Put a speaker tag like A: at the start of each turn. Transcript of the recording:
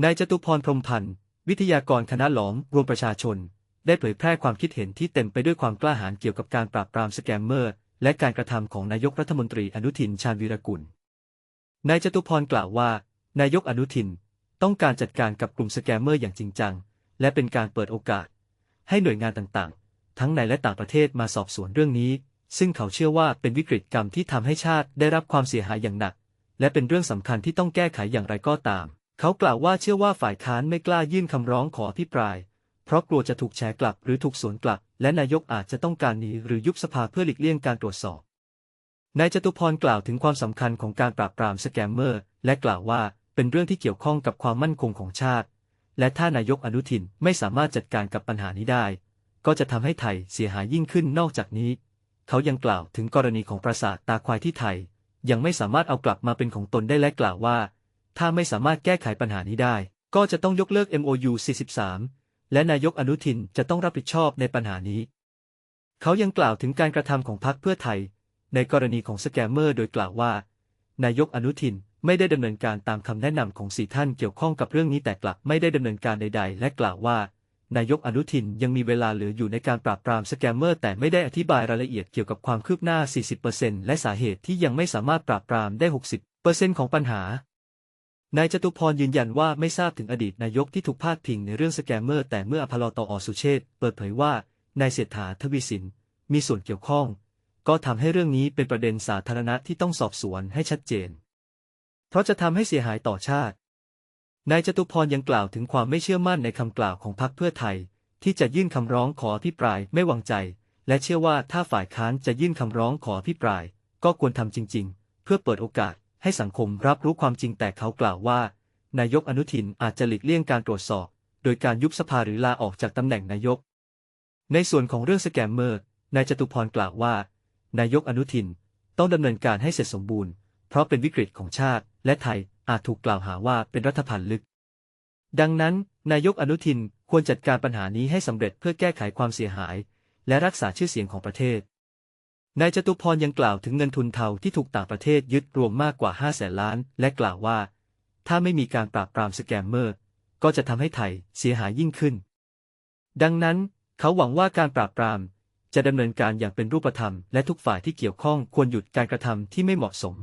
A: นายจตุพรพรมพันธ์ วิทยากรคณะหลอมรวมประชาชน ได้เผยแพร่ความคิดเห็นที่เต็มไปด้วยความกล้าหาญเกี่ยวกับการปราบปรามสแกมเมอร์ และการกระทำของนายกรัฐมนตรีอนุทินชาญวีรกุล นายจตุพรกล่าวว่า นายกอนุทินต้องการจัดการกับกลุ่มสแกมเมอร์อย่างจริงจัง และเป็นการเปิดโอกาส ให้หน่วยงานต่างๆ ทั้งในและต่างประเทศมาสอบสวนเรื่องนี้ ซึ่งเขาเชื่อว่าเป็นวิกฤตกรรมที่ทำให้ชาติได้รับความเสียหายอย่างหนัก และเป็นเรื่องสำคัญที่ต้องแก้ไขอย่างไรก็ตาม เขากล่าวว่าเชื่อว่าฝ่ายค้านไม่กล้ายื่นคำร้องขออภิปราย เพราะกลัวจะถูกแฉกลับหรือถูกสวนกลับ และนายกอาจจะต้องการหนีหรือยุบสภาเพื่อหลีกเลี่ยงการตรวจสอบ นายจตุพรกล่าวถึงความสำคัญของการปราบปรามสแกมเมอร์ และกล่าวว่าเป็นเรื่องที่เกี่ยวข้องกับความมั่นคงของชาติ และถ้านายกอนุทินไม่สามารถจัดการกับปัญหานี้ได้ ก็จะทำให้ไทยเสียหายยิ่งขึ้นนอกจากนี้ เขายังกล่าวถึงกรณีของปราสาทตาควายที่ไทย ยังไม่สามารถเอากลับมาเป็นของตนได้และกล่าวว่า ถ้าไม่สามารถแก้ไขปัญหานี้ได้ ก็จะต้องยกเลิก MOU 43 และนายกอนุทินจะต้องรับผิดชอบในปัญหานี้ เขายังกล่าวถึงการกระทำของพรรคเพื่อไทย ในกรณีของสแกมเมอร์โดยกล่าวว่า นายกอนุทินไม่ได้ดำเนินการตามคำแนะนำของสี่ท่านเกี่ยวข้องกับเรื่องนี้แต่กลับไม่ได้ดำเนินการใด ๆ และกล่าวว่า นายกอนุทินยังมีเวลาเหลืออยู่ในการปราบปรามสแกมเมอร์ แต่ไม่ได้อธิบายรายละเอียดเกี่ยวกับความคืบหน้า 40%และสาเหตุที่ยังไม่สามารถปราบปรามได้ 60%ของปัญหา นายจตุพรยืนยันว่าไม่ทราบถึงอดีตนายกที่ถูกพาดพิงในเรื่องสแกมเมอร์แต่เมื่ออภรตอสุเชษฐ์เปิดเผยว่านายเศรษฐาทวีสินมีส่วนเกี่ยวข้อง ก็ทำให้เรื่องนี้เป็นประเด็นสาธารณะที่ต้องสอบสวนให้ชัดเจน เพราะจะทำให้เสียหายต่อชาติ นายจตุพรยังกล่าวถึงความไม่เชื่อมั่นในคำกล่าวของพรรคเพื่อไทย ที่จะยื่นคำร้องขออภิปรายไม่วางใจ และเชื่อว่าถ้าฝ่ายค้านจะยื่นคำร้องขออภิปราย ก็ควรทำจริง ๆ เพื่อเปิดโอกาส ให้สังคมรับรู้ความจริงแต่เขากล่าวว่า นายกอนุทินอาจจะหลีกเลี่ยงการตรวจสอบ โดยการยุบสภาหรือลาออกจากตำแหน่งนายก ในส่วนของเรื่องสแกมเมอร์ นายจตุพรกล่าวว่า นายกอนุทินต้องดำเนินการให้เสร็จสมบูรณ์ เพราะเป็นวิกฤตของชาติ และไทยอาจถูกกล่าวหาว่าเป็นรัฐพันธ์ลึก ดังนั้น นายกอนุทินควรจัดการปัญหานี้ให้สำเร็จเพื่อแก้ไขความเสียหาย และรักษาชื่อเสียงของประเทศ นายจตุพรยังกล่าวถึงเงินทุนเทาที่ถูกต่างประเทศยึดรวมมากกว่า 5 แสนล้าน และกล่าวว่า ถ้าไม่มีการปราบปรามสแกมเมอร์ ก็จะทำให้ไทยเสียหายยิ่งขึ้น ดังนั้น เขาหวังว่าการปราบปราม จะดำเนินการอย่างเป็นรูปธรรม และทุกฝ่ายที่เกี่ยวข้องควรหยุดการกระทำที่ไม่เหมาะสม